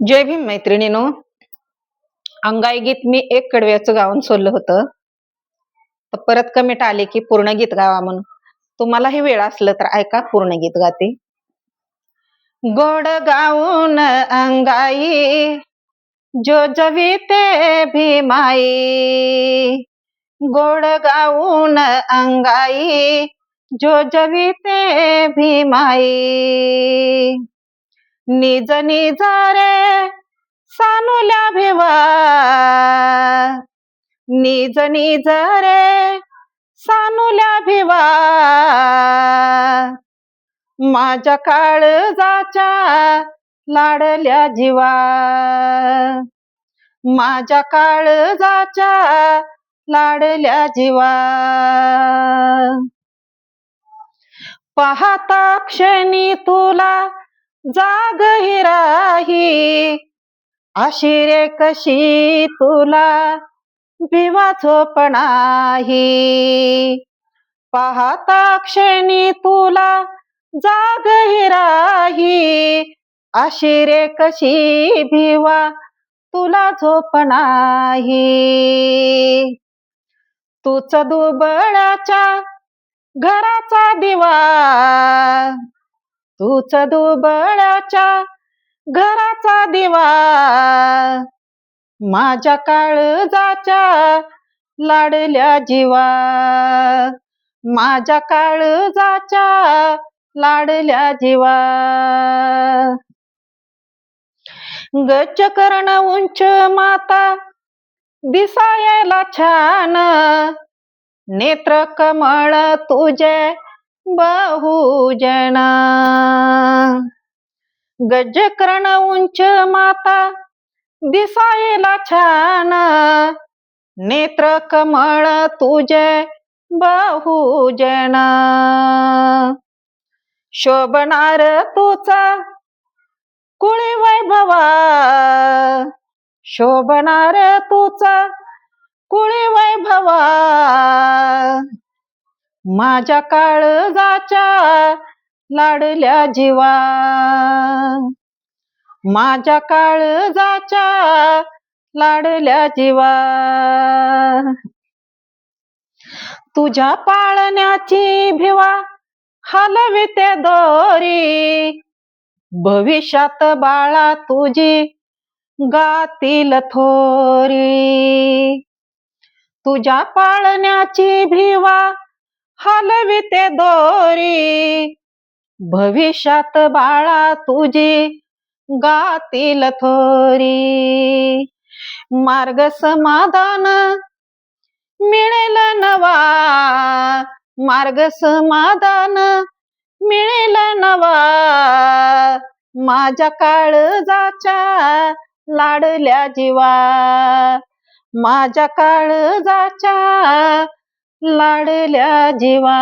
जय भीम मैत्रिणीनो. अंगाई गीत मी एक कडव्याचं गाऊन सोडलं होतं. तर परत कमेंट आले की पूर्ण गीत गावा म्हणून. तुम्हालाही वेळ असलं तर ऐका पूर्ण गीत गाते. गोड गाऊन अंगाई जो जविते भीमाई. गोड गाऊन अंगाई जो जविते भीमाई. निज निज रे सानुल्या भिवा. निज निज रे सानुल्या भिवा. माझ्या काळजाच्या लाडल्या जीवा. माझ्या काळजाच्या लाडल्या जीवा. पाहता क्षणी तुला जाग ही राही. अशी रे कशी तुला? भिवा झोपणाही पाहता क्षणी तुला जाग ही राही. अशी रे कशी भिवा तुला झोपणाही तूच दुबळाच्या घराचा दिवा. तूच दुबळाच्या घराचा दिवा. माझ्या काळजाच्या लाडल्या जीवा. माझ्या काळजाच्या लाडल्या जीवा. गच्च करण उंच माता दिसायला छान. नेत्र कमळ तुझे बहुजना। गजकर्ण उंच माता दिसायला छान। नेत्र कमळ तुझे बहुजना। शोभणार तुचा कुळी वैभवा। शोभणार तुचा कुळी वैभवा। माझ्या काळजाच्या लाडल्या जीवा. माझ्या काळजाच्या लाडल्या जीवा. तुझ्या पाळण्याची भिवा हलविते दोरी. भविष्यात बाळा तुझी गातील थोरी. तुझ्या पाळण्याची भिवा हलविते दोरी. भविष्यात बाळा तुझी गातील थोरी. मार्ग समाधान मिळेल नवा. मार्ग समाधान मिळेल नवा. माझ्या काळजाच्या लाडल्या जीवा. माझ्या काळजाच्या लाडल्या जीवा.